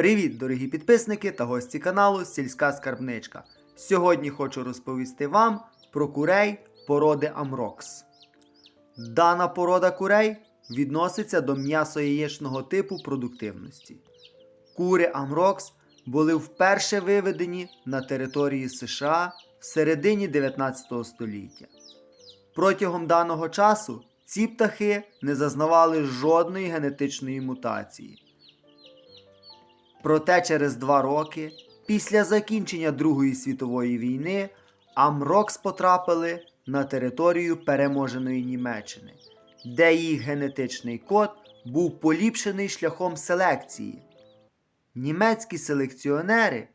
Привіт, дорогі підписники та гості каналу Сільська Скарбничка. Сьогодні хочу розповісти вам про курей породи Амрокс. Дана порода курей відноситься до м'ясо-яєчного типу продуктивності. Кури Амрокс були вперше виведені на території США в середині 19 століття. Протягом даного часу ці птахи не зазнавали жодної генетичної мутації. Проте через два роки, після закінчення Другої світової війни, Амрокс потрапили на територію переможеної Німеччини, де їх генетичний код був поліпшений шляхом селекції. Німецькі селекціонери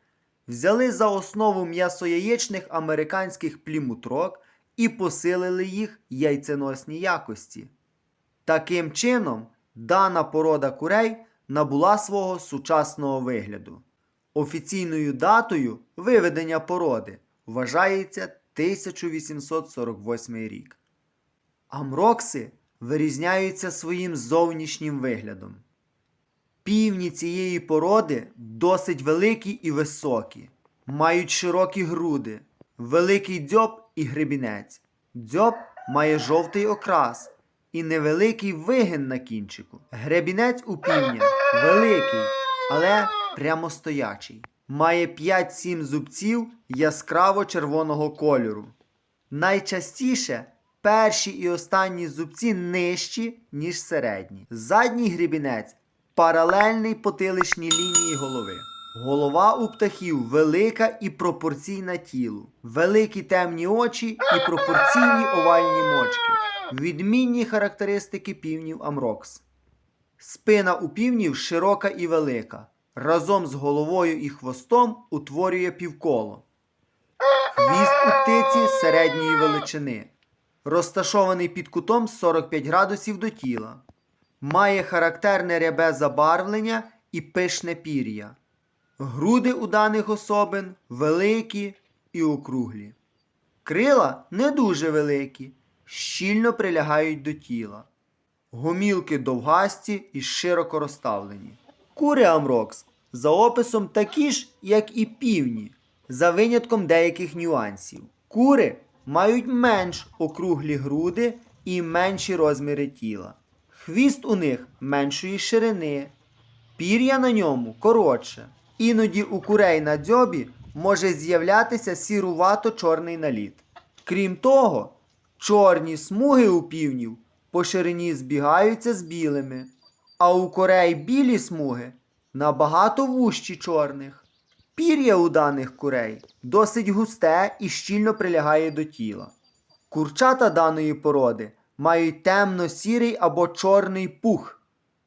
взяли за основу м'ясояєчних американських плімутрок і посилили їх яйценосні якості. Таким чином, дана порода курей набула свого сучасного вигляду. Офіційною датою виведення породи вважається 1848 рік. Амрокси вирізняються своїм зовнішнім виглядом. Півні цієї породи досить великі і високі, мають широкі груди, великий дзьоб і гребінець. Дзьоб має жовтий окрас і невеликий вигин на кінчику. Гребінець у півня великий, але прямостоячий. Має 5-7 зубців яскраво червоного кольору. Найчастіше перші і останні зубці нижчі, ніж середні. Задній гребінець паралельний потиличній лінії голови. Голова у птахів велика і пропорційна тілу, великі темні очі і пропорційні овальні мочки. Відмінні характеристики півнів Амрокс. Спина у півнів широка і велика. Разом з головою і хвостом утворює півколо. Хвіст у птиці середньої величини, розташований під кутом 45 градусів до тіла. Має характерне рябе забарвлення і пишне пір'я. Груди у даних особин великі і округлі. Крила не дуже великі, щільно прилягають до тіла. Гомілки довгасті і широко розставлені. Кури Амрокс за описом такі ж, як і півні, за винятком деяких нюансів. Кури мають менш округлі груди і менші розміри тіла. Хвіст у них меншої ширини, пір'я на ньому коротше. Іноді у курей на дзьобі може з'являтися сірувато-чорний наліт. Крім того, чорні смуги у півнів по ширині збігаються з білими, а у курей білі смуги набагато вужчі чорних. Пір'я у даних курей досить густе і щільно прилягає до тіла. Курчата даної породи мають темно-сірий або чорний пух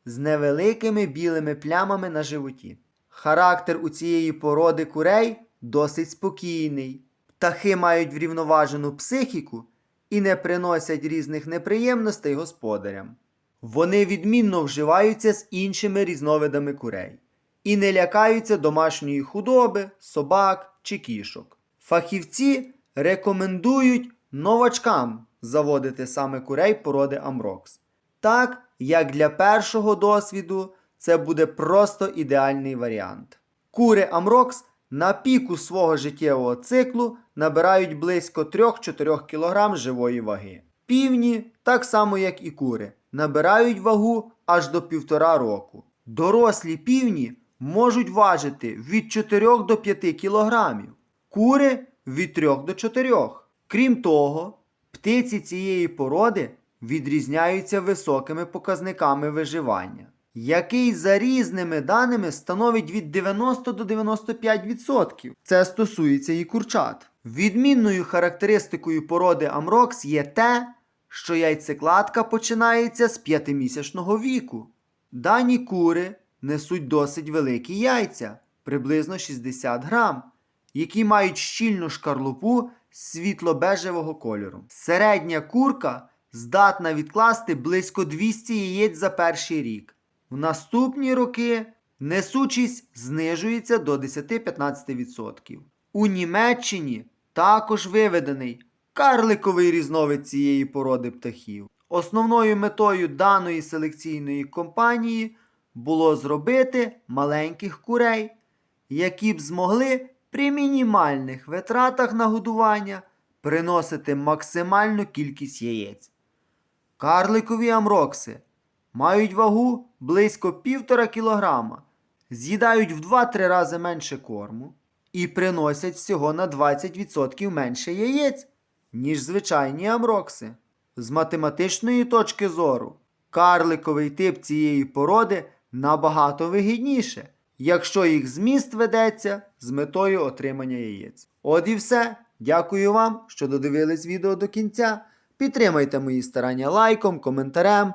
з невеликими білими плямами на животі. Характер у цієї породи курей досить спокійний. Птахи мають врівноважену психіку і не приносять різних неприємностей господарям. Вони відмінно вживаються з іншими різновидами курей і не лякаються домашньої худоби, собак чи кішок. Фахівці рекомендують новачкам заводити саме курей породи Амрокс. Так як для першого досвіду це буде просто ідеальний варіант. Кури Амрокс на піку свого життєвого циклу набирають близько 3-4 кг живої ваги. Півні, так само як і кури, набирають вагу аж до 1,5 року. Дорослі півні можуть важити від 4 до 5 кг, кури від 3 до 4. Крім того, птиці цієї породи відрізняються високими показниками виживання, який за різними даними становить від 90 до 95%. Це стосується і курчат. Відмінною характеристикою породи Амрокс є те, що яйцекладка починається з 5-місячного віку. Дані кури несуть досить великі яйця, приблизно 60 грам, які мають щільну шкарлупу світло-бежевого кольору. Середня курка здатна відкласти близько 200 яєць за перший рік. В наступні роки несучість знижується до 10-15%. У Німеччині також виведений карликовий різновид цієї породи птахів. Основною метою даної селекційної компанії було зробити маленьких курей, які б змогли при мінімальних витратах на годування приносити максимальну кількість яєць. Карликові амрокси мають вагу близько півтора кілограма, з'їдають в 2-3 рази менше корму і приносять всього на 20% менше яєць, ніж звичайні амрокси. З математичної точки зору, карликовий тип цієї породи набагато вигідніше, якщо їх зміст ведеться з метою отримання яєць. От і все. Дякую вам, що додивились відео до кінця. Підтримайте мої старання лайком, коментарем,